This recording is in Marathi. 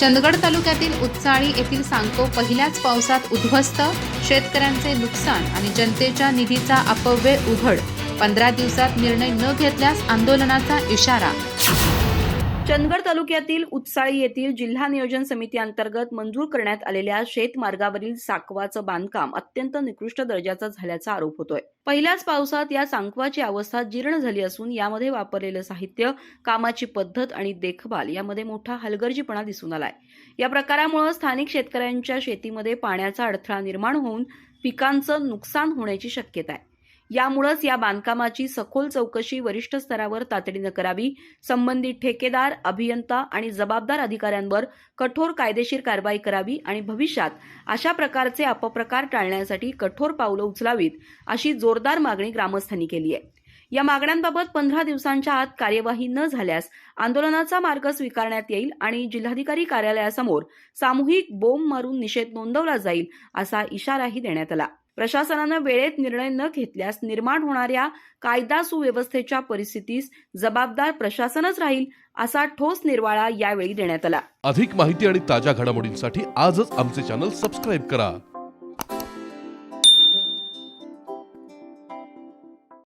चंदगड तालुक्यातील उत्साळी येथील सांको पहिल्याच पावसात उद्ध्वस्त. शेतकऱ्यांचे नुकसान आणि जनतेच्या निधीचा अपव्यय उघड. पंधरा दिवसात निर्णय न घेतल्यास आंदोलनाचा इशारा. चंदगड तालुक्यातील उत्साळी येथील जिल्हा नियोजन समिती अंतर्गत मंजूर करण्यात आलेल्या शेतमार्गावरील साकवाचं बांधकाम अत्यंत निकृष्ट दर्जाचं झाल्याचा आरोप होतोय. पहिल्याच पावसात या सांकवाची अवस्था जीर्ण झाली असून यामध्ये वापरलेलं साहित्य कामाची पद्धत आणि देखभाल यामध्ये मोठा हलगर्जीपणा दिसून आलाय. या प्रकारामुळे स्थानिक शेतकऱ्यांच्या शेतीमध्ये पाण्याचा अडथळा निर्माण होऊन पिकांचं नुकसान होण्याची शक्यता आहे. यामुळेच या बांधकामाची सखोल चौकशी वरिष्ठ स्तरावर तातडीनं करावी. संबंधित ठेकेदार अभियंता आणि जबाबदार अधिकाऱ्यांवर कठोर कायदेशीर कारवाई करावी आणि भविष्यात अशा प्रकारचे अपप्रकार टाळण्यासाठी कठोर पावलं उचलावीत अशी जोरदार मागणी ग्रामस्थांनी केली आहे. या मागण्यांबाबत पंधरा दिवसांच्या आत कार्यवाही न झाल्यास आंदोलनाचा मार्ग स्वीकारण्यात येईल आणि जिल्हाधिकारी कार्यालयासमोर सामूहिक बोंब मारून निषेध नोंदवला जाईल असा इशाराही देण्यात आला. प्रशासनानं वेळेत निर्णय न घेतल्यास निर्माण होणाऱ्या कायदा सुव्यवस्थेच्या परिस्थितीस जबाबदार प्रशासनच राहील असा ठोस निर्वाळा यावेळी देण्यात आला. अधिक माहिती आणि ताज्या घडामोडींसाठी आजच आमचे चॅनल सबस्क्राईब करा.